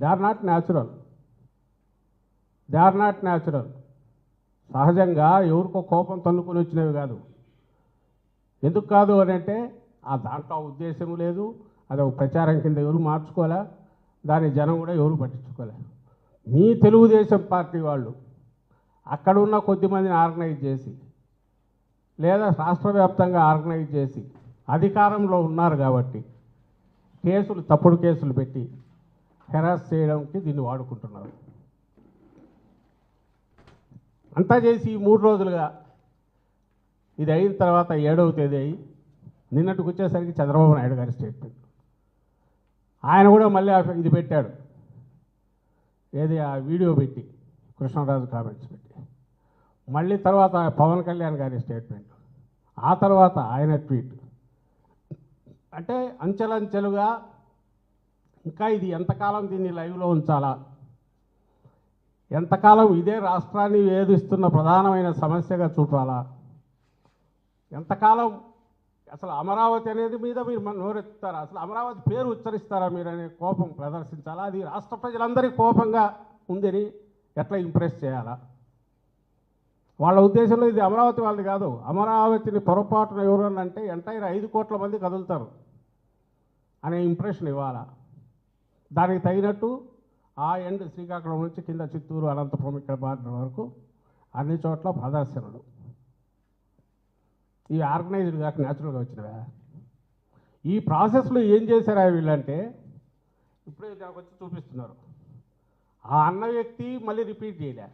They are not natural they are not natural సహజంగా ఎవరికో కోపం తన్నుకొని వచ్చినవి కాదు. ఎందుకు కాదు అని అంటే ఆ దాంట్లో ఉద్దేశం లేదు. అది ఒక ప్రచారం కింద ఎవరు మార్చుకోలే దాని జనం కూడా ఎవరు పట్టించుకోలే. మీ తెలుగుదేశం పార్టీ వాళ్ళు అక్కడ ఉన్న కొద్దిమందిని ఆర్గనైజ్ చేసి లేదా రాష్ట్ర వ్యాప్తంగా ఆర్గనైజ్ చేసి అధికారంలో ఉన్నారు కాబట్టి కేసులు తప్పుడు కేసులు పెట్టి హెరాస్ చేయడానికి దీన్ని వాడుకుంటున్నారు. అంతా చేసి మూడు రోజులుగా ఇది అయిన తర్వాత ఏడవ తేదీ అయ్యి నిన్నటికి వచ్చేసరికి చంద్రబాబు నాయుడు గారి స్టేట్మెంట్. ఆయన కూడా మళ్ళీ ఇది పెట్టాడు. ఏది ఆ వీడియో పెట్టి కృష్ణరాజు కామెంట్స్ పెట్టి. మళ్ళీ తర్వాత పవన్ కళ్యాణ్ గారి స్టేట్మెంట్. ఆ తర్వాత ఆయన ట్వీట్. అంటే అంచెలంచెలుగా ఇంకా ఇది ఎంతకాలం దీన్ని లైవ్లో ఉంచాలా? ఎంతకాలం ఇదే రాష్ట్రాన్ని వేధిస్తున్న ప్రధానమైన సమస్యగా చూపాలా? ఎంతకాలం అసలు అమరావతి అనేది మీద మీరు నోరెత్తారా అసలు అమరావతి పేరు ఉచ్చరిస్తారా మీరు అనే కోపం ప్రదర్శించాలా? అది రాష్ట్ర ప్రజలందరికీ కోపంగా ఉందని ఎట్లా ఇంప్రెస్ చేయాలా? వాళ్ళ ఉద్దేశంలో ఇది అమరావతి వాళ్ళది కాదు. అమరావతిని పొరపాటున ఎవరన్నా అంటే ఎంటైర్ ఐదు కోట్ల మంది కదులుతారు అనే ఇంప్రెషన్ ఇవ్వాలా? దానికి తగినట్టు ఆ ఎండ్ శ్రీకాకుళం నుంచి కింద చిత్తూరు అనంతపురం ఇక్కడ బార్డర్ వరకు అన్ని చోట్ల ప్రదర్శనలు. ఈ ఆర్గనైజ్డ్ కాక న్యాచురల్గా వచ్చినవా? ఈ ప్రాసెస్లో ఏం చేశారా వీళ్ళంటే ఇప్పుడే నాకు వచ్చి చూపిస్తున్నారు. ఆ అన్న వ్యక్తి మళ్ళీ రిపీట్ చేయలే.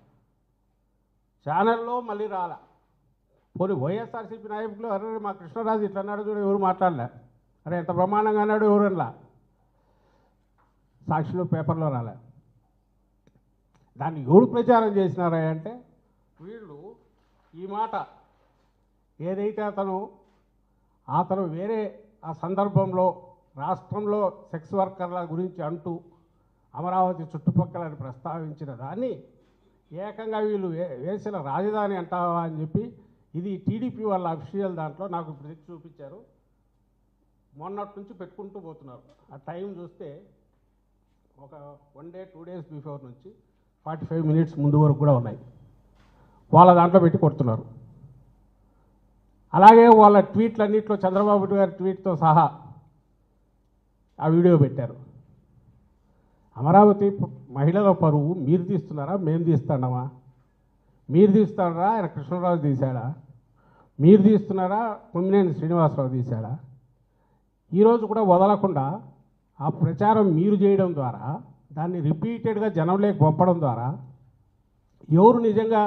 ఛానల్లో మళ్ళీ రాలా. పోనీ వైఎస్ఆర్సీపీ నాయకులు అరే మా కృష్ణరాజు ఇట్లా అన్నాడు చూడ ఎవరు మాట్లాడలే. అరే ఎంత బ్రహ్మాండంగా అన్నాడు ఎవరన్నా సాక్షిలో పేపర్లో రాలే. దాన్ని ఎవరు ప్రచారం చేసినారా అంటే వీళ్ళు ఈ మాట. ఏదైతే అతను అతను వేరే ఆ సందర్భంలో రాష్ట్రంలో సెక్స్ వర్కర్ల గురించి అంటూ అమరావతి చుట్టుపక్కలని ప్రస్తావించిన దాన్ని ఏకంగా వీళ్ళు వే- వేసిన రాజధాని అంటావా అని చెప్పి ఇది టీడీపీ వాళ్ళ అఫీషియల్ దాంట్లో నాకు ఇప్పుడు చూపించారు మొన్నటి నుంచి పెట్టుకుంటూ పోతున్నారు. ఆ టైం చూస్తే ఒక one day two days before నుంచి ఫార్టీ ఫైవ్ మినిట్స్ ముందు వరకు కూడా ఉన్నాయి. వాళ్ళ దాంట్లో పెట్టి కొడుతున్నారు. అలాగే వాళ్ళ ట్వీట్లన్నింటిలో చంద్రబాబు గారి ట్వీట్తో సహా ఆ వీడియో పెట్టారు. అమరావతి మహిళల పరువు మీరు తీస్తున్నారా? మేము తీస్తున్నామా? మీరు తీస్తున్నారా? ఆయన కృష్ణరాజు తీశాడా? మీరు తీస్తున్నారా? కొమ్మినేని శ్రీనివాసరావు తీశాడా? ఈరోజు కూడా వదలకుండా ఆ ప్రచారం మీరు చేయడం ద్వారా దాన్ని రిపీటెడ్గా జనంలోకి పంపడం ద్వారా ఎవరు నిజంగా